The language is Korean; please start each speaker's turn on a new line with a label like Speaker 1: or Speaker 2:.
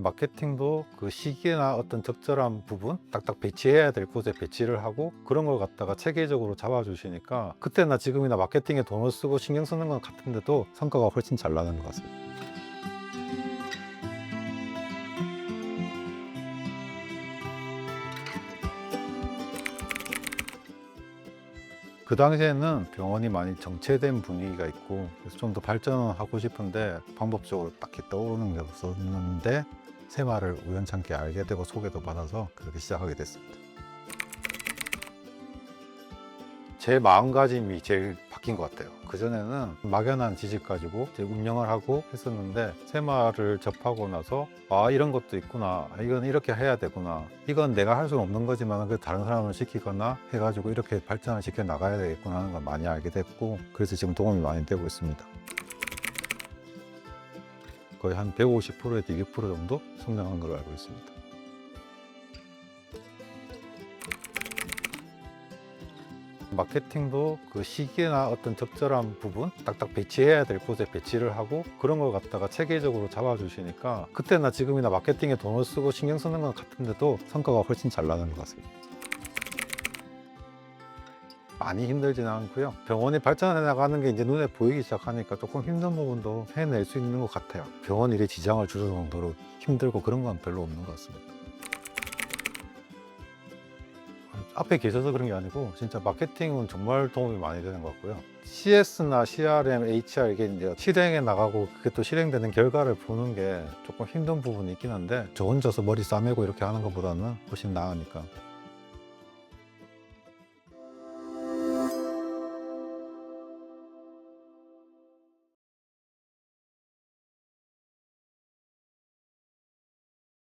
Speaker 1: 마케팅도 그 시기나 어떤 적절한 부분 딱딱 배치해야 될 곳에 배치를 하고 그런 걸 갖다가 체계적으로 잡아주시니까 그때나 지금이나 마케팅에 돈을 쓰고 신경 쓰는 건 같은데도 성과가 훨씬 잘 나는 것 같습니다. 그 당시에는 병원이 많이 정체된 분위기가 있고 그래서 좀 더 발전을 하고 싶은데 방법적으로 딱히 떠오르는 게 없었는데 새마를 우연찮게 알게 되고 소개도 받아서 그렇게 시작하게 됐습니다. 제 마음가짐이 제일 바뀐 것 같아요. 그전에는 막연한 지식 가지고 운영을 하고 했었는데 새마를 접하고 나서 아 이런 것도 있구나 아, 이건 이렇게 해야 되구나 이건 내가 할 수는 없는 거지만 그 다른 사람을 시키거나 해가지고 이렇게 발전을 시켜 나가야 되겠구나 하는 걸 많이 알게 됐고 그래서 지금 도움이 많이 되고 있습니다. 거의 한 150%에서 200% 정도 성장한 걸로 알고 있습니다. 마케팅도 그 시기나 어떤 적절한 부분 딱딱 배치해야 될 곳에 배치를 하고 그런 걸 갖다가 체계적으로 잡아주시니까 그때나 지금이나 마케팅에 돈을 쓰고 신경 쓰는 건 같은데도 성과가 훨씬 잘 나는 것 같습니다. 많이 힘들지는 않고요. 병원이 발전해 나가는 게 이제 눈에 보이기 시작하니까 조금 힘든 부분도 해낼 수 있는 것 같아요. 병원 일에 지장을 줄 정도로 힘들고 그런 건 별로 없는 것 같습니다. 앞에 계셔서 그런 게 아니고 진짜 마케팅은 정말 도움이 많이 되는 것 같고요. CS나 CRM, HR 이게 이제 실행에 나가고 그게 또 실행되는 결과를 보는 게 조금 힘든 부분이 있긴 한데 저 혼자서 머리 싸매고 이렇게 하는 것보다는 훨씬 나으니까